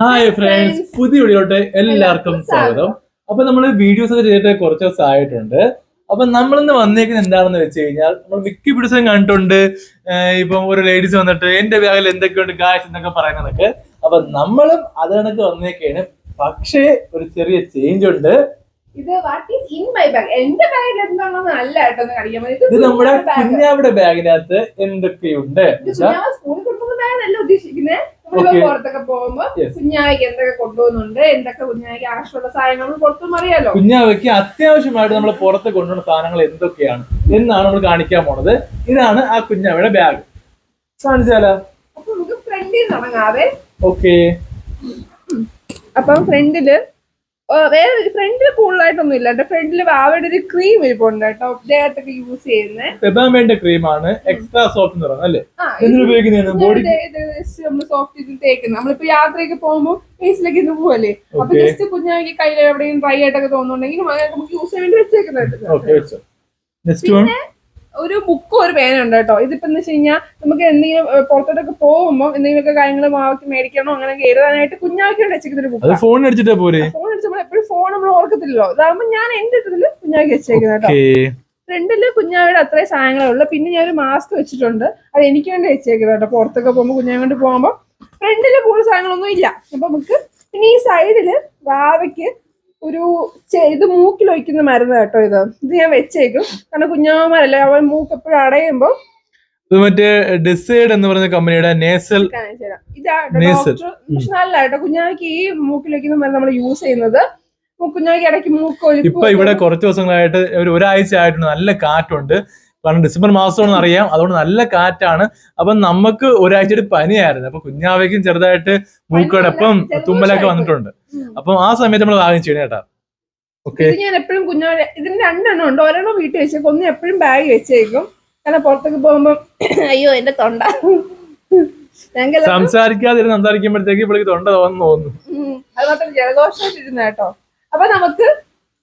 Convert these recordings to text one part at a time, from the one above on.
Hi friends പുതിയ വീഡിയോട്ട് എല്ലാവർക്കും സ്വാഗതം. അപ്പൊ നമ്മൾ വീഡിയോസ് ഒക്കെ ചെയ്തിട്ട് കുറച്ച് ദിവസം ആയിട്ടുണ്ട് അപ്പൊ നമ്മളിന്ന് വന്നേക്കുന്നത് എന്താണെന്ന് വെച്ച് കഴിഞ്ഞാൽ നമ്മൾ മിക്ക പിടിച്ചും കണ്ടിട്ടുണ്ട് ഇപ്പം ഒരു ലേഡീസ് വന്നിട്ട് എന്റെ ബാഗിൽ എന്തൊക്കെയുണ്ട് കാശ് എന്നൊക്കെ പറയുന്നതൊക്കെ. അപ്പൊ നമ്മളും അത് കണക്ക് വന്നേക്കാണ്. പക്ഷേ ഒരു ചെറിയ ചേഞ്ച് ഉണ്ട്. ഇത് what is in my bag എന്റെ ബാഗിൽ എന്താണെന്ന് അല്ല കേട്ടോ ഒന്ന് ഇത് നമ്മുടെ കുഞ്ഞാവിടെ ബാഗിനകത്ത് എന്തൊക്കെയുണ്ട്? സ്കൂളിൽ ബാഗല്ല ഉദ്ദേശിക്കുന്നത് പുറത്തൊക്കെ പോകുമ്പോ എന്തൊക്കെ കൊണ്ടുപോകുന്നുണ്ട് എന്തൊക്കെ കുഞ്ഞാവയ്ക്ക് ആവശ്യമുള്ള സാധനങ്ങൾ നമ്മൾ പുറത്തും അറിയാലോ കുഞ്ഞാവയ്ക്ക് അത്യാവശ്യമായിട്ട് നമ്മൾ പുറത്ത് കൊണ്ടുവന്ന സാധനങ്ങൾ എന്തൊക്കെയാണ് എന്നാണ് നമ്മൾ കാണിക്കാൻ പോണത്. ഇതാണ് ആ കുഞ്ഞാവയുടെ ബാഗ് കാണിച്ചാലോ? അപ്പൊ നമുക്ക് ഫ്രണ്ടിൽ തുടങ്ങാവേ ഓക്കേ അപ്പം ഫ്രണ്ടിൽ വേറെ ഫ്രണ്ടിൽ കൂടുതലായിട്ടൊന്നും ഇല്ല. കേട്ടോ ഫ്രണ്ടിൽ വാവയുടെ ഒരു ക്രീം ഇരിപ്പുണ്ട് കേട്ടോ. ദേഹത്തൊക്കെ യൂസ് ചെയ്യുന്നത് സെബാമേന്റെ ക്രീമാണ് എക്സ്ട്രാ സോഫ്റ്റ് എന്ന് പറയുന്നത് അല്ലേ? സോഫ്റ്റ് ചെയ്ത് തേക്കുന്നത് നമ്മളിപ്പോ യാത്രയൊക്കെ പോകുമ്പോൾ ഫേസിലേക്ക് ഇന്ന് പോവല്ലേ? അപ്പൊ ജസ്റ്റ് കുഞ്ഞാക്കി കയ്യിൽ എവിടെയും ഡ്രൈ ആയിട്ടൊക്കെ തോന്നുന്നുണ്ടെങ്കിൽ നമുക്ക് യൂസ് ചെയ്യാൻ വേണ്ടി വെച്ചേക്കുന്നത് ഒരു ബുക്കും ഒരു പേനുണ്ട് കേട്ടോ. ഇതിപ്പോ എന്ന് വെച്ച് കഴിഞ്ഞാൽ നമുക്ക് എന്തെങ്കിലും പുറത്തോട്ടൊക്കെ പോകുമ്പോൾ എന്തെങ്കിലുമൊക്കെ കാര്യങ്ങൾ മാവാക്കി മേടിക്കണോ അങ്ങനെ എഴുതാനായിട്ട് കുഞ്ഞാക്കി വെച്ചേക്കുന്ന ഒരു ബുക്ക് ഫോൺ അടിച്ചിട്ടാ പോരെ? ഫോൺ അടിച്ചപ്പോൾ എപ്പോഴും ഫോൺ നമ്മൾ ഓർക്കത്തില്ലല്ലോ. ഇതാകുമ്പോൾ ഞാൻ എന്റെ ഇതിൽ കുഞ്ഞാക്കി വെച്ചേക്കുന്നത് കേട്ടോ. ഫ്രണ്ടിൽ കുഞ്ഞാവിടെ അത്രയും സാധനങ്ങളേ ഉള്ളൂ. പിന്നെ ഞാൻ ഒരു മാസ്ക് വെച്ചിട്ടുണ്ട്. അത് എനിക്ക് വേണ്ടി വെച്ചേക്കുന്നത് കേട്ടോ. പുറത്തൊക്കെ പോകുമ്പോൾ കുഞ്ഞാൻ കൊണ്ട് പോകുമ്പോൾ ഫ്രണ്ടിൽ കൂടുതൽ സാധനങ്ങളൊന്നും ഇല്ല. അപ്പൊ നമുക്ക് പിന്നെ ഈ സൈഡിൽ വാവയ്ക്ക് ഒരു ഇത് മൂക്കിൽ ഒഴിക്കുന്ന മരുന്ന് കേട്ടോ ഇത്. ഇത് ഞാൻ വെച്ചേക്കും. കാരണം കുഞ്ഞാമാരല്ലേ അവൻ മൂക്ക് എപ്പോഴും അടയുമ്പോൾ ഇത് മറ്റേ ഡിസൈഡ് എന്ന് പറയുന്ന കമ്പനിയുടെ നേസൽ നേസൽ. നല്ല കേട്ടോ. കുഞ്ഞാക്ക് ഈ മൂക്കിൽ വെക്കുന്ന മരുന്ന് നമ്മൾ യൂസ് ചെയ്യുന്നത്. കുഞ്ഞാക്ക് ഇടയ്ക്ക് മൂക്ക് ഇപ്പൊ ഇവിടെ കുറച്ച് ദിവസങ്ങളായിട്ട് ഒരു ഒരാഴ്ച ആയിട്ടുണ്ട് നല്ല കാറ്റുണ്ട്. കാരണം ഡിസംബർ മാസമാണെന്ന് അറിയാം. അതുകൊണ്ട് നല്ല കാറ്റാണ്. അപ്പം നമുക്ക് ഒരാഴ്ച ഒരാഴ്ചയുടെ പനിയായിരുന്നു. അപ്പൊ കുഞ്ഞാവയ്ക്കും ചെറുതായിട്ട് മൂക്കടപ്പം തുമ്മലൊക്കെ വന്നിട്ടുണ്ട്. അപ്പം ആ സമയത്ത് നമ്മൾ വാങ്ങിച്ചു ചെയ്യണം കേട്ടാ. ഓക്കെ. ഞാൻ എപ്പോഴും കുഞ്ഞാടെ ഇതിന് രണ്ടെണ്ണം ഉണ്ട്. ഒരെണ്ണം വീട്ടിൽ വെച്ചേക്കും ഒന്ന് എപ്പോഴും ബാഗ് വെച്ചേക്കും. കാരണം പുറത്തേക്ക് പോകുമ്പോ അയ്യോ എന്റെ തൊണ്ട. സംസാരിക്കാതെ സംസാരിക്കുമ്പോഴത്തേക്ക് ഇവൾക്ക് തൊണ്ട തോന്നുന്നു. അതുമാത്രം ജലദോഷം കേട്ടോ. അപ്പൊ നമുക്ക്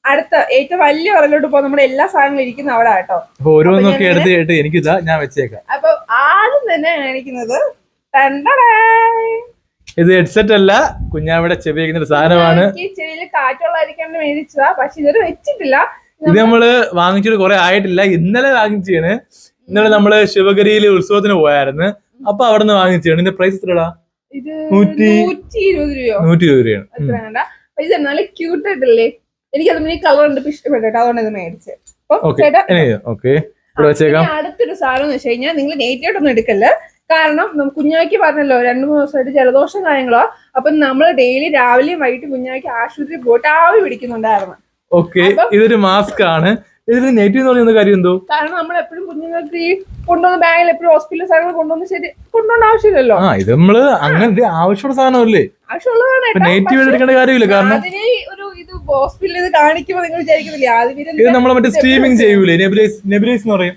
അടുത്ത ഏറ്റവും വലിയ ഉറലോട്ട് പോകുന്ന നമ്മുടെ എല്ലാ സാധനങ്ങളും ഇരിക്കുന്ന അവിടെ കേട്ടോ ഓരോന്നൊക്കെ എടുത്തിട്ട് എനിക്ക് എടുത്ത് കേട്ട് എനിക്കിതാ ഞാൻ വെച്ചേക്കാം. അപ്പൊ ആദ്യം തന്നെ കാണിക്കുന്നത്. ഇത് ഹെഡ്സെറ്റ് അല്ല കുഞ്ഞാവിടെ ചെവി വെക്കുന്ന ഒരു സാധനമാണ്. ചെവിയിൽ ചെവിയിൽ കാറ്റുള്ളായിരിക്കാൻ മേടിച്ചതാ പക്ഷെ ഇതൊരു വെച്ചിട്ടില്ല. ഇത് നമ്മൾ വാങ്ങിച്ചിട്ട് കുറെ ആയിട്ടില്ല ഇന്നലെ വാങ്ങിച്ചാണ്. ഇന്നലെ നമ്മൾ ശിവഗിരിയിൽ ഉത്സവത്തിന് പോയായിരുന്നു. അപ്പൊ അവിടെ നിന്ന് വാങ്ങിച്ചാണ്. ഇതിന്റെ പ്രൈസ് എത്രടാ? ഇത് നൂറ്റി- ഇരുപത് രൂപയോ? നൂറ്റി ഇരുപത് രൂപയാണ്. നല്ല ക്യൂട്ട് ആയിട്ടല്ലേ? എനിക്ക് അതിന് ഈ കളർ ഉണ്ട് ഇഷ്ടപ്പെട്ടു കേട്ടോ. അതുകൊണ്ട് ഇത് മേടിച്ച് അപ്പൊ ചേട്ടാ അടുത്തൊരു സാധനം എന്ന് വെച്ച് കഴിഞ്ഞാൽ നിങ്ങൾ നേരിട്ടൊന്നും എടുക്കല്ല. കാരണം കുഞ്ഞാക്ക് പറഞ്ഞല്ലോ രണ്ടു മൂന്ന് ദിവസമായിട്ട് ജലദോഷം കാര്യങ്ങളോ. അപ്പൊ നമ്മൾ ഡെയിലി രാവിലെയും വൈകിട്ട് കുഞ്ഞാക്കി ആശുപത്രിയിൽ പോയിട്ട് ആവി പിടിക്കുന്നുണ്ടായിരുന്നു. ഓക്കെ ഇതൊരു മാസ്ക് ആണ്. ഇതിന് നെഗറ്റീവ് എന്ന് പറയുന്ന കാര്യം എന്തോ? കാരണം നമ്മൾ എപ്പോഴും കുഞ്ഞുങ്ങൾക്ക് ഈ കൊണ്ടുവന്ന ബാഗിൽ എപ്പോഴും ഹോസ്പിറ്റലിൽ സാധനങ്ങൾ കൊണ്ടുവന്ന് ശരി കൊണ്ടുപോകേണ്ട ആവശ്യമില്ലല്ലോ. ആ ഇത് നമ്മൾ അങ്ങനെ ആവശ്യമുള്ള സാധനമല്ലേ. നെഗറ്റീവ് എടുക്കേണ്ട കാര്യമില്ല. കാരണം ഹോസ്പിറ്റലിൽ കാണിക്കുമ്പോൾ നിങ്ങൾ വിചാരിക്കുന്നില്ല? ആദ്യം ഇത് നമ്മൾ മറ്റേ സ്ട്രീമിംഗ് ചെയ്യൂലേ? നെബുലൈസ് നെബുലൈസ് എന്ന് പറയും.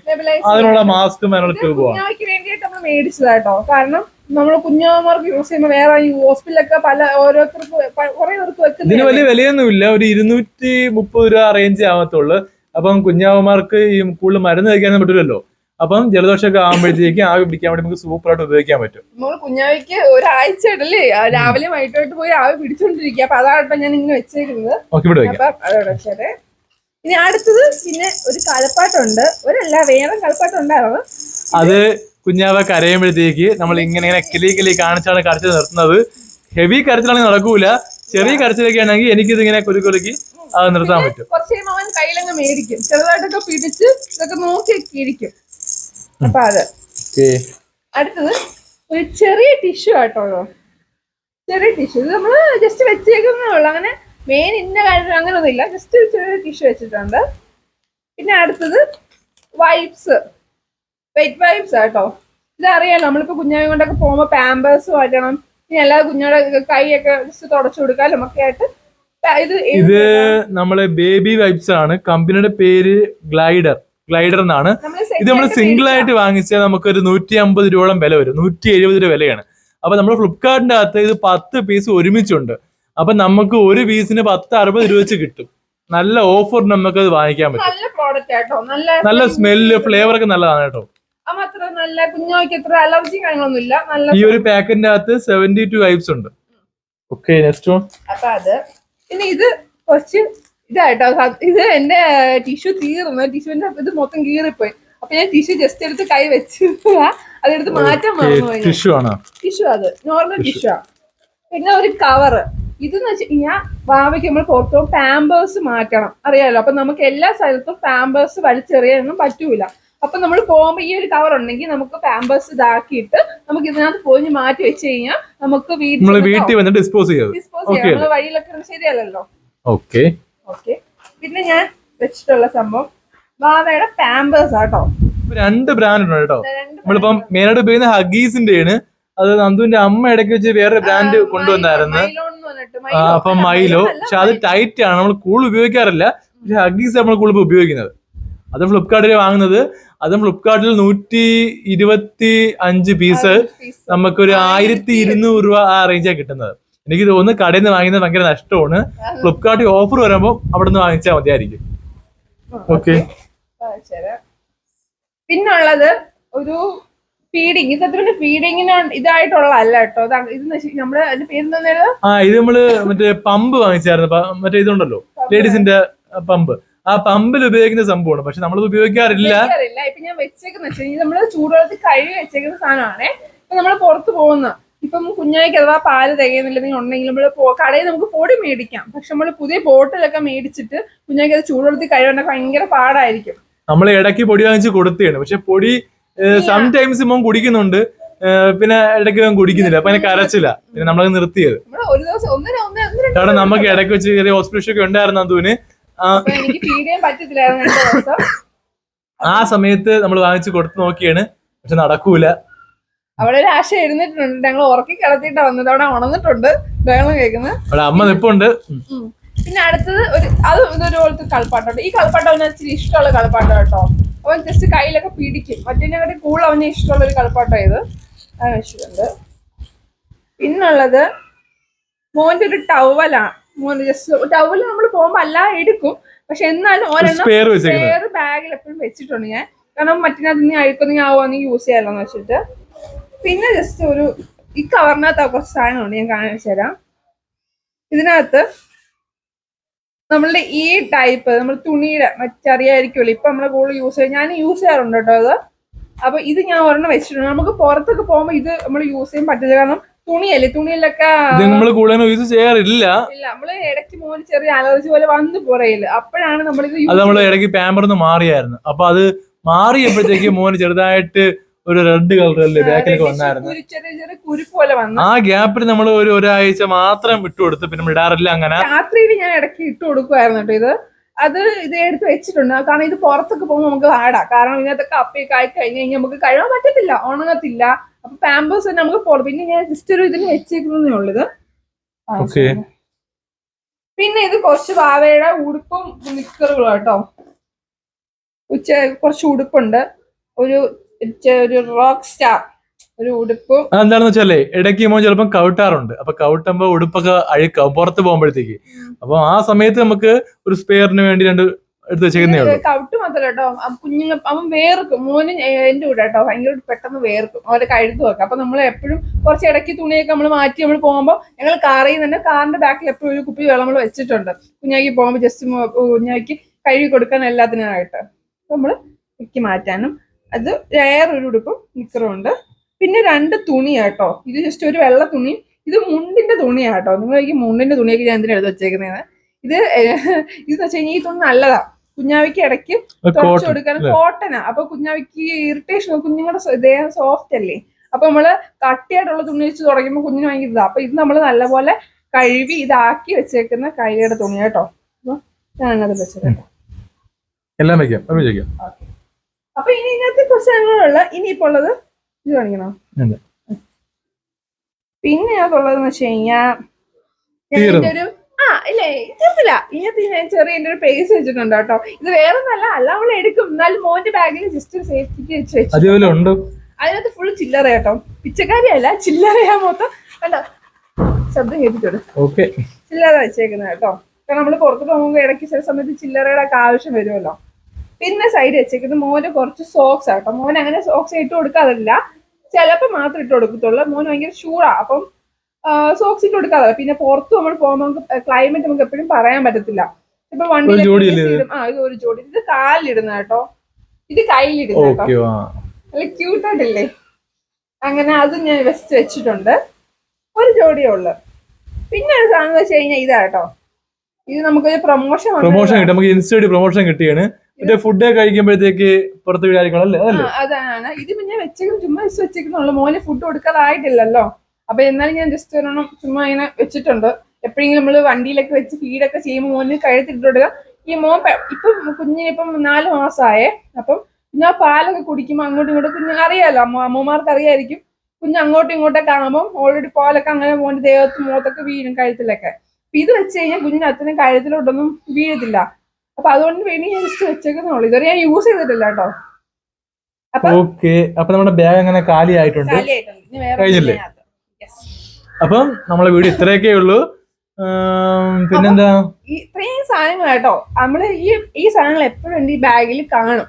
അതിനുള്ള മാസ്കും അതിനുള്ള ട്യൂബും വേണ്ടിയിട്ട് നമ്മൾ മേടിച്ചതാട്ടോ കാരണം നമ്മൾ കുഞ്ഞാമാർക്ക് യൂസ് ചെയ്യുമ്പോൾ വേറെ ഈ ഹോസ്പിറ്റലൊക്കെ പല ഓരോരുത്തർക്ക് പ- കുറെ പേർക്ക് ഇതിന് വലിയ വിലയൊന്നുമില്ല. ഒരു ഇരുന്നൂറ്റി മുപ്പത് രൂപ റേഞ്ച് ആവത്തുള്ളൂ. അപ്പം കുഞ്ഞാവന്മാർക്ക് ഈ കൂടുതൽ മരുന്ന് കഴിക്കാനൊന്നും പറ്റില്ലല്ലോ അപ്പം ജലദോഷമൊക്കെ ആകുമ്പോഴത്തേക്കും ആവി പിടിക്കാൻ വേണ്ടി നമുക്ക് സൂപ്പറായിട്ട് ഉപയോഗിക്കാൻ പറ്റും. നമ്മൾ കുഞ്ഞാവയ്ക്ക് ഒരാഴ്ച ഇടല്ലേ രാവിലെ വൈകിട്ടോട്ട് പോയി ആവി പിടിച്ചോണ്ടിരിക്കുക. അപ്പൊ അതാണ് ഞാൻ ഇങ്ങനെ വെച്ചേക്കുന്നത്. ഓക്കെ ഇവിടെ വെക്കാം. ഇനി അടുത്തത് പിന്നെ ഒരു കളിപ്പാട്ടുണ്ട്. ഒരല്ല വേറെ കളിപ്പാട്ടുണ്ടായിരുന്നു. അത് കുഞ്ഞാവ കരയുമ്പോഴത്തേക്ക് നമ്മൾ ഇങ്ങനെ ഇങ്ങനെ കിളി കിളി കാണിച്ചാണ് കരച്ചിൽ നിർത്തുന്നത്. ഹെവി കരച്ചിലാണെങ്കിൽ നടക്കൂല. ചെറിയ കരച്ചിലൊക്കെ ആണെങ്കിൽ എനിക്കിത് ഇങ്ങനെ കുലുക്കി കുലുക്കി അത് നിർത്താൻ പറ്റും. കുറച്ച് കഴിയുമ്പോൾ അവൻ കയ്യിലങ്ങ് മേടിക്കും. ചെറുതായിട്ടൊക്കെ പിടിച്ച് ഇതൊക്കെ നോക്കിയൊക്കെ ഇരിക്കും. അപ്പൊ അത്. ഓക്കെ. അടുത്തത് ഒരു ചെറിയ ടിഷ്യൂ ആട്ടോ ചെറിയ ടിഷ്യൂ. ഇത് നമ്മൾ ജസ്റ്റ് വെച്ചേക്കുന്നേ ഉള്ളു. അങ്ങനെ മെയിൻ ഇന്ന കാര്യം അങ്ങനൊന്നും ഇല്ല ജസ്റ്റ് ഒരു ചെറിയ ടിഷ്യൂ വെച്ചിട്ടുണ്ട്. പിന്നെ അടുത്തത് വൈപ്സ് വെറ്റ് വൈപ്സ് ആട്ടോ. ഇതറിയാലോ നമ്മളിപ്പോ കുഞ്ഞായ കൊണ്ടൊക്കെ പോകുമ്പോ പാമ്പേഴ്സ് മാറ്റണം ഇനി എല്ലാ കുഞ്ഞുങ്ങളുടെ കൈയൊക്കെ ജസ്റ്റ് തുടച്ചു കൊടുക്കാനും ഒക്കെ ആയിട്ട് ഇത് നമ്മളെ ബേബി വൈബ്സ് ആണ്. കമ്പനിയുടെ പേര് ഗ്ലൈഡർ. ഗ്ലൈഡർ എന്നാണ്. ഇത് നമ്മൾ സിംഗിൾ ആയിട്ട് വാങ്ങിച്ചാൽ നമുക്ക് ഒരു നൂറ്റി അമ്പത് രൂപയോളം വില വരും. നൂറ്റി എഴുപത് രൂപ വിലയാണ്. അപ്പൊ നമ്മൾ ഫ്ലിപ്കാർട്ടിന്റെ അകത്ത് ഇത് പത്ത് പീസ് ഒരുമിച്ചുണ്ട്. അപ്പൊ നമുക്ക് ഒരു പീസിന് പത്ത് അറുപത് രൂപ വെച്ച് കിട്ടും. നല്ല ഓഫർ നമുക്ക് അത് വാങ്ങിക്കാൻ പറ്റും. നല്ല സ്മെല്ല് ഫ്ലേവർ ഒക്കെ നല്ലതാണ് കേട്ടോ. എത്ര അലർജി നല്ല ഈ ഒരു പാക്കറ്റിന്റെ അകത്ത് സെവന്റി ടു വൈബ്സ് ഉണ്ട്. ഓക്കെ നെക്സ്റ്റ് വൺ അപ്പൊ അത് പിന്നെ ഇത് കുറച്ച് ഇതായിട്ടോ. ഇത് എന്റെ ടിഷ്യൂ തീർന്നു ടിഷ്യൂവിന്റെ ഇത് മൊത്തം കീറിപ്പോയി. അപ്പൊ ഞാൻ ടിഷ്യൂ ജസ്റ്റ് എടുത്ത് കൈ വെച്ച് അതെടുത്ത് മാറ്റാൻ മറന്നു ടിഷ്യു ആണോ? ടിഷ്യൂ അത്. നോർമൽ ടിഷ്യൂ ആ. പിന്നെ ഒരു കവറ് ഇതെന്ന് വെച്ച് കഴിഞ്ഞാൽ വാവയ്ക്ക് നമ്മൾ പുറത്തോ പാമ്പേഴ്സ് മാറ്റണം. അറിയാലോ? അപ്പൊ നമുക്ക് എല്ലാ സ്ഥലത്തും പാമ്പേഴ്സ് വലിച്ചെറിയാനൊന്നും പറ്റൂല. അപ്പൊ നമ്മൾ പോകുമ്പോൾ ഈ ഒരു കവർ ഉണ്ടെങ്കിൽ നമുക്ക് പാമ്പേഴ്സ് ഇതാക്കിയിട്ട് നമുക്ക് ഇതിനകത്ത് പോയി മാറ്റി വെച്ച് കഴിഞ്ഞാൽ നമുക്ക് നമ്മൾ വീട്ടിൽ വീട്ടിൽ വന്ന് ഡിസ്പോസ് ചെയ്യാം. ഡിസ്പോസ് ചെയ്യാം. നമ്മൾ വഴിയിലൊക്കെ ശരിയല്ലല്ലോ? ഓക്കെ ഓക്കെ പിന്നെ ഞാൻ വെച്ചിട്ടുള്ള സംഭവം ബാബയുടെ പാമ്പേഴ്സ് ആട്ടോ രണ്ട് ബ്രാൻഡ് ഉണ്ട് കേട്ടോ. നമ്മളിപ്പം മെയിനായിട്ട് ഉപയോഗിക്കുന്ന ഹഗീസിന്റെ ആണ്. അത് നന്ദുവിന്റെ അമ്മ ഇടയ്ക്ക് വെച്ച് വേറെ ബ്രാൻഡ് കൊണ്ടുവന്നായിരുന്നു. അപ്പം മൈലോ. പക്ഷെ അത് ടൈറ്റ് ആണ്. നമ്മൾ കൂടുതൽ ഉപയോഗിക്കാറില്ല. പക്ഷെ ഹഗീസ് നമ്മൾ കൂടുതൽ ഉപയോഗിക്കുന്നത്. അത് ഫ്ലിപ്കാർട്ടിൽ വാങ്ങുന്നത്. അത് ഫ്ലിപ്കാർട്ടിൽ നൂറ്റി ഇരുപത്തി അഞ്ച് പീസ്. നമുക്കൊരു ആയിരത്തി ഇരുന്നൂറ് രൂപ ആ റേഞ്ചാണ് കിട്ടുന്നത്. എനിക്ക് തോന്നുന്നു കടയിൽ നിന്ന് വാങ്ങുന്നത് ഭയങ്കര നഷ്ടമാണ്. ഫ്ലിപ്കാർട്ടിൽ ഓഫർ വരുമ്പോൾ അവിടെ നിന്ന് വാങ്ങിച്ചാൽ മതിയായിരിക്കും. ഓക്കെ. പിന്നുള്ളത് ഒരു ഫീഡിങ് ഇത് ഫീഡിങ്ങിന് ഇതായിട്ടുള്ള അല്ല കേട്ടോ. ഇത് നമ്മൾ അതിന്റെ പേര് ആ ഇത് നമ്മൾ മറ്റേ പമ്പ് വാങ്ങിച്ചായിരുന്നു. മറ്റേ ഇതുണ്ടല്ലോ. ലേഡീസിന്റെ പമ്പ്. ആ പമ്പിൽ ഉപയോഗിക്കുന്ന സംഭവമാണ്. പക്ഷെ നമ്മളത് ഉപയോഗിക്കാറില്ല. ഇപ്പൊ ഞാൻ വെച്ചേക്കുന്ന നമ്മൾ ചൂടുവെള്ളത്തിൽ കഴുകി വെച്ചേക്കുന്ന സാധനമാണ്. ഇപ്പൊ നമ്മൾ പുറത്ത് പോകുന്ന ഇപ്പം കുഞ്ഞായിക്ക് അഥവാ പാൽ തികയുന്നില്ലെങ്കിൽ ഉണ്ടെങ്കിൽ നമ്മൾ പോ- കടയിൽ നമുക്ക് പൊടി മേടിക്കാം. പക്ഷെ നമ്മൾ പുതിയ ബോട്ടിലൊക്കെ മേടിച്ചിട്ട് കുഞ്ഞായിക്ക് അത് ചൂടുവെള്ളത്തിൽ കഴുകേണ്ട ഭയങ്കര പാടായിരിക്കും. നമ്മൾ ഇടയ്ക്ക് പൊടി വാങ്ങിച്ച് കൊടുത്തേണ് പക്ഷെ പൊടി സം ടൈംസ് ഇപ്പം കുടിക്കുന്നുണ്ട്. പിന്നെ ഇടയ്ക്ക് കുടിക്കുന്നില്ല. അപ്പൊ അതിനെ കരച്ചില്ല പിന്നെ നമ്മളത് നിർത്തിയത്. കാരണം നമുക്ക് ഇടയ്ക്ക് വെച്ച് ചെറിയ ഹോസ്പിറ്റൽ ഒക്കെ ഉണ്ടായിരുന്നു അതുവിന് അപ്പൊ എനിക്ക് ഫീഡ് ചെയ്യാൻ പറ്റത്തില്ലായിരുന്നു രണ്ട് ദിവസം. ആ സമയത്ത് നമ്മൾ വാങ്ങിച്ച് കൊടുത്തു നോക്കിയാണ്. പക്ഷെ നടക്കൂല. അവിടെ ഒരു ആശ എഴുന്നിട്ടുണ്ട് ഞങ്ങൾ ഉറക്കി കിടത്തിയിട്ടാ വന്നത്. അവിടെ ഉണർന്നിട്ടുണ്ട്. ബഹളം കേൾക്കുന്നത് അവിടെ അമ്മ നിപ്പുണ്ട്. പിന്നെ അടുത്തത് ഒരു അത് ഇതൊരു പോലത്തെ കളിപ്പാട്ടം. ഈ കളിപ്പാട്ടം അവന് ഇച്ചിരി ഇഷ്ടമുള്ള കളിപ്പാട്ടം കേട്ടോ. അവൻ ജസ്റ്റ് കയ്യിലൊക്കെ പിടിക്കും. മറ്റേതിനെക്കാട്ടി കൂടുതൽ അവന് ഇഷ്ടമുള്ള ഒരു കളിപ്പാട്ടം ഇത്. അത് വെച്ചിട്ടുണ്ട്. പിന്നുള്ളത് മോന്റെ ഒരു ടവലാണ്. ജസ്റ്റ് ടവൽ നമ്മൾ പോകുമ്പോ അല്ല എടുക്കും. പക്ഷെ എന്നാലും ഒരെണ്ണം സ്പെയർ ബാഗിൽ എപ്പോഴും വെച്ചിട്ടുണ്ട് ഞാൻ. കാരണം മറ്റിനകത്ത് നീ ആവോ ആവുകയാണെങ്കിൽ യൂസ് ചെയ്യാമല്ലോ എന്ന് വെച്ചിട്ട്. പിന്നെ ജസ്റ്റ് ഒരു ഈ കവറിനകത്ത് കുറച്ച് സാധനമുണ്ട് ഞാൻ കാണിച്ചു തരാം. ഇതിനകത്ത് നമ്മളുടെ ഈ ടൈപ്പ് നമ്മൾ തുണിയുടെ മറ്ററിയായിരിക്കുമല്ലോ ഇപ്പൊ നമ്മളെ കൂടുതൽ യൂസ് ചെയ്യാം ഞാൻ യൂസ് ചെയ്യാറുണ്ട് കേട്ടോ അത്. അപ്പൊ ഇത് ഞാൻ ഒരെണ്ണം വെച്ചിട്ടുണ്ട്. നമുക്ക് പുറത്തൊക്കെ പോകുമ്പോൾ ഇത് നമ്മൾ യൂസ് ചെയ്യാൻ പറ്റില്ല കാരണം തുണിയല്ലേ? തുണിയിലൊക്കെ നമ്മൾ കൂടുതലും യൂസ് ചെയ്യാറില്ല. നമ്മൾ ഇടയ്ക്ക് മോന് ചെറിയ അലർജി പോലെ വന്നു പോറയില്ല അപ്പോഴാണ് നമ്മൾ ഇത് അത് നമ്മൾ ഇടയ്ക്ക് പാമ്പർന്ന് മാറിയായിരുന്നു. അപ്പൊ അത് മാറിയപ്പോഴത്തേക്ക് മോന് ചെറുതായിട്ട് ഒരു റെഡ് കളറിൽ ബാക്കിലേക്ക് വന്നായിരുന്നു. ആ ഗ്യാപ്പിൽ നമ്മൾ ഒരു ഒരാഴ്ച മാത്രം വിട്ടുകൊടുത്ത്. പിന്നെ ഇടാറില്ല അങ്ങനെ. രാത്രിയിൽ ഞാൻ ഇടയ്ക്ക് ഇട്ട് കൊടുക്കുമായിരുന്നു കേട്ടോ ഇത്. അത് ഇത് എടുത്ത് വെച്ചിട്ടുണ്ട്. കാരണം ഇത് പുറത്തൊക്കെ പോകുമ്പോൾ നമുക്ക് പാടാം കാരണം ഇതിനകത്തൊക്കെ അപ്പിയൊക്കെ ആയി കഴിഞ്ഞ് കഴിഞ്ഞാൽ നമുക്ക് കഴുകാൻ പറ്റത്തില്ല. ഉണങ്ങത്തില്ല. അപ്പൊ പാമ്പേഴ്സ് തന്നെ നമുക്ക് പുറത്ത് പിന്നെ ഞാൻ ജസ്റ്റ് ഒരു ഇതിന് വെച്ചേക്കുന്നേ ഉള്ളത്. പിന്നെ ഇത് കുറച്ച് വാവയുടെ ഉടുപ്പും നിക്കറുകളും കേട്ടോ ഉച്ച കുറച്ച് ഉടുപ്പുണ്ട്. ഒരു ഒരു റോക്ക് സ്റ്റാർ ഒരു അതെന്താണെന്ന് വെച്ചാലേ ഇടയ്ക്ക് മോൻ ചിലപ്പം കവിട്ടാറുണ്ട്. അപ്പൊ കവിട്ടുമ്പോ ഉടുപ്പൊക്കെ അഴുക്കാവും പുറത്ത് പോകുമ്പോഴത്തേക്ക്. അപ്പൊ ആ സമയത്ത് നമുക്ക് ഒരു സ്പെയറിന് വേണ്ടി രണ്ട് എടുത്ത് വെച്ചേക്കുന്നേ കവിട്ട് മാത്രല്ല കേട്ടോ. കുഞ്ഞുങ്ങൾ അവൻ വേർക്കും. മോന് എന്റെ കൂടെ കേട്ടോ. ഭയങ്കര പെട്ടെന്ന് വേർക്കും. അവരെ കഴുത്ത് വെക്കാം. അപ്പൊ നമ്മൾ എപ്പോഴും കുറച്ച് ഇടയ്ക്ക് തുണിയൊക്കെ നമ്മൾ മാറ്റി നമ്മൾ പോകുമ്പോൾ ഞങ്ങൾ കാറിൽ തന്നെ കാറിന്റെ ബാക്കിൽ എപ്പോഴും ഒരു കുപ്പി വെള്ളം നമ്മൾ വെച്ചിട്ടുണ്ട്. കുഞ്ഞാക്കി പോകുമ്പോൾ ജസ്റ്റ് കുഞ്ഞാക്കി കഴുകി കൊടുക്കാൻ എല്ലാത്തിനായിട്ട് നമ്മൾ ഇക്കി മാറ്റാനും. അത് വേറൊരു ഉടുപ്പും നിക്കറും ഉണ്ട്. പിന്നെ രണ്ട് തുണി കേട്ടോ ഇത് ജസ്റ്റ് ഒരു വെള്ള തുണി ഇത് മുണ്ടിന്റെ തുണിയാണ് കേട്ടോ നിങ്ങൾ ഈ മുണ്ടിന്റെ തുണിയൊക്കെ ഞാൻ എന്തിനാണ് എടുത്ത് വെച്ചേക്കുന്നത് ഇത് ഇത് ഇതെന്ന് വെച്ച് കഴിഞ്ഞാൽ ഈ തുണി നല്ലതാ. കുഞ്ഞാവിക്ക് ഇടയ്ക്ക് തുടച്ചു കൊടുക്കാൻ? കോട്ടനാ അപ്പൊ കുഞ്ഞാവിക്ക് ഇറിറ്റേഷൻ കുഞ്ഞുങ്ങളുടെ ദേഹം സോഫ്റ്റ് അല്ലേ? അപ്പൊ നമ്മൾ കട്ടിയായിട്ടുള്ള തുണി വെച്ച് തുടങ്ങുമ്പോൾ കുഞ്ഞിന് ഭയങ്കര ഇതാ. അപ്പൊ ഇത് നമ്മൾ നല്ലപോലെ കഴുകി ഇതാക്കി വെച്ചേക്കുന്ന കൈയുടെ തുണി കേട്ടോ അത് വെച്ചേക്കാം എല്ലാം വെക്കാം. അപ്പൊ ഇനി ഇതിനകത്ത് കുറച്ച് അങ്ങനെയുള്ള ഇനിയിപ്പോ ഉള്ളത് ഇത് കാണിക്കണോ. പിന്നെ അതുള്ളതെന്ന് വെച്ച് കഴിഞ്ഞാ ഒരു ആ ഇല്ലേ തീർത്തില്ല ഇതിനകത്ത് ഞാൻ ചെറിയ എന്റെ ഒരു പേസ് വെച്ചിട്ടുണ്ട് കേട്ടോ. ഇത് വേറെ നല്ല അല്ല അവൾ എടുക്കും. എന്നാലും മോന്റെ ബാഗിൽ ജസ്റ്റ് സേഫ്റ്റി സേഫ്റ്റിക്ക് വെച്ച് വെച്ചു. അതിനകത്ത് ഫുള്ള് ചില്ലറ കേട്ടോ. പിച്ചക്കാരിയല്ല ചില്ലറയാ മൊത്തം. കണ്ടോ? ശബ്ദം കേട്ടിട്ടുണ്ട്. ചില്ലറ വെച്ചേക്കുന്നത് കേട്ടോ. കാരണം നമ്മൾ പുറത്ത് പോകുമ്പോൾ ഇടയ്ക്ക് ചില സമയത്ത് ചില്ലറയുടെ ഒക്കെ ആവശ്യം വരുമല്ലോ. പിന്നെ സൈഡ് വെച്ചേക്കുന്നത് മോന് കുറച്ച് സോക്സ് ആട്ടോ മോൻ അങ്ങനെ സോക്സ് ഇട്ട് കൊടുക്കാറില്ല. ചിലപ്പോൾ മാത്രം ഇട്ട് കൊടുക്കത്തുള്ളൂ. മോന് ഭയങ്കര ഷൂറാ അപ്പം സോക്സ് ഇട്ട് കൊടുക്കാതല്ല പിന്നെ പുറത്ത് നമ്മൾ പോകുമ്പോൾ നമുക്ക് ക്ലൈമറ്റ് നമുക്ക് എപ്പോഴും പറയാൻ പറ്റത്തില്ല. ഇപ്പൊ വണ്ടി ആ ഇത് ഒരു ജോഡി. ഇത് കാലിലിടുന്ന കേട്ടോ. ഇത് കയ്യിലിടുന്ന കേട്ടോ. ഓക്കെ ആ. നല്ല ക്യൂട്ടായിട്ടില്ലേ അങ്ങനെ അത് ഞാൻ വെസ്റ്റ് വെച്ചിട്ടുണ്ട്. ഒരു ജോഡിയേ ഉള്ളു. പിന്നെ ഒരു സാധനം വെച്ച് കഴിഞ്ഞാൽ ഇതാട്ടോ ഇത് നമുക്കൊരു പ്രൊമോഷൻ പ്രൊമോഷൻ കിട്ടി. നമുക്ക് ഇൻസ്റ്റേഡ് പ്രൊമോഷൻ കിട്ടിയാണ്. മറ്റേ ഫുഡ് കഴിക്കുമ്പോഴത്തേക്ക് പുറത്ത് വിചാരിക്കണം അല്ലേ? അതല്ലേ? അതാണ്. ഇത് പിന്നെ വെച്ചേക്കും ചുമ്മാ വെച്ച് വെച്ചേക്കുന്നുള്ളു. മോന് ഫുഡ് കൊടുക്കാറായിട്ടില്ലല്ലോ. അപ്പൊ എന്നാലും ഞാൻ ജസ്റ്റ് ഒരെണ്ണം ചുമ്മാ ഇങ്ങനെ വെച്ചിട്ടുണ്ട്. എപ്പോഴെങ്കിലും നമ്മൾ വണ്ടിയിലൊക്കെ വെച്ച് ഫീഡൊക്കെ ചെയ്യുമ്പോൾ മോന് കഴുത്തിട്ട് കൊടുക്കുക. ഈ മോൻ ഇപ്പം കുഞ്ഞിനിപ്പം നാല് മാസമായേ അപ്പം ഞാൻ പാലൊക്കെ കുടിക്കുമ്പോൾ അങ്ങോട്ടും ഇങ്ങോട്ടും കുഞ്ഞ് അറിയാലോ അമ്മ അമ്മമാർക്ക് അറിയായിരിക്കും. കുഞ്ഞ് അങ്ങോട്ടും ഇങ്ങോട്ടൊക്കെ ആകുമ്പോൾ ഓൾറെഡി പാലൊക്കെ അങ്ങനെ മോന്റെ ദേഹത്ത് മുഖത്തൊക്കെ വീഴും കഴുത്തിലൊക്കെ. ഇത് വെച്ച് കഴിഞ്ഞാൽ കുഞ്ഞിന് അത്രയും കാര്യത്തിലോട്ടൊന്നും വീഴത്തില്ല. അപ്പൊ അതുകൊണ്ട് വേണ്ടി ഞാൻ ജസ്റ്റ് വെച്ചേക്കുന്നുള്ളൂ ഇതുവരെ ഞാൻ യൂസ് ചെയ്തിട്ടില്ല കേട്ടോ. ഓക്കെ അപ്പൊ നമ്മുടെ ബാഗ് അങ്ങനെ കാലി ആയിട്ടുണ്ട് കഴിഞ്ഞില്ലേ? അപ്പം നമ്മളെ വീഡിയോ ഇത്രയൊക്കെ ഉള്ളൂ. പിന്നെന്താ? ഇത്രയും സാധനങ്ങൾ കേട്ടോ. നമ്മൾ ഈ ഈ സാധനങ്ങൾ എപ്പോഴും ഈ ബാഗിൽ കാണും.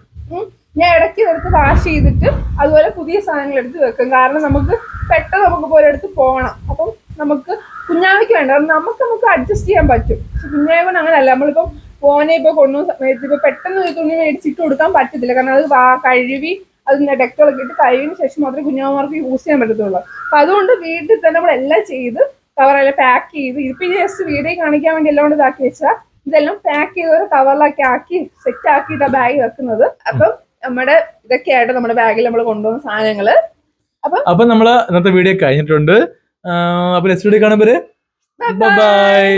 ഞാൻ ഇടയ്ക്ക് എടുത്ത് വാഷ് ചെയ്തിട്ട് അതുപോലെ പുതിയ സാധനങ്ങൾ എടുത്ത് വെക്കും. കാരണം നമുക്ക് പെട്ടെന്ന് നമുക്ക് പോലെ എടുത്ത് പോകണം. അപ്പം നമുക്ക് കുഞ്ഞാവയ്ക്ക് വേണ്ട. നമുക്ക് നമുക്ക് അഡ്ജസ്റ്റ് ചെയ്യാൻ പറ്റും. പക്ഷെ കുഞ്ഞാവൻ അങ്ങനല്ല നമ്മളിപ്പം ഫോനെ ഇപ്പൊ കൊണ്ടുവന്ന സമയത്ത് ഇപ്പൊ പെട്ടെന്ന് ഒരു തുണി മേടിച്ചിട്ട് കൊടുക്കാൻ പറ്റത്തില്ല. കാരണം അത് കഴുകി അത് ഡെക്കളൊക്കെ ഇട്ട് കഴിവിന് ശേഷം മാത്രമേ കുഞ്ഞാവന്മാർക്ക് യൂസ് ചെയ്യാൻ പറ്റത്തുള്ളൂ. അപ്പൊ അതുകൊണ്ട് വീട്ടിൽ തന്നെ നമ്മൾ എല്ലാം ചെയ്ത് കവറെല്ലാം പാക്ക് ചെയ്ത് ഇതിപ്പോ ജസ്റ്റ് വീഡിയോ കാണിക്കാൻ വേണ്ടി എല്ലാം കൊണ്ട് ഇതാക്കി വെച്ചാൽ ഇതെല്ലാം പാക്ക് ചെയ്ത് ഒരു കവറിലാക്കി ആക്കി സെറ്റ് ആക്കിയിട്ട് ബാഗ് വെക്കുന്നത്. അപ്പം നമ്മുടെ ഇതൊക്കെയായിട്ട് നമ്മുടെ ബാഗിൽ നമ്മൾ കൊണ്ടുപോകുന്ന സാധനങ്ങൾ. അപ്പൊ നമ്മൾ ഇന്നത്തെ വീഡിയോ കഴിഞ്ഞിട്ടുണ്ട്. അപ്പൊ നെക്സ്റ്റ് വീഡിയോ കാണുമ്പോൾ ബൈ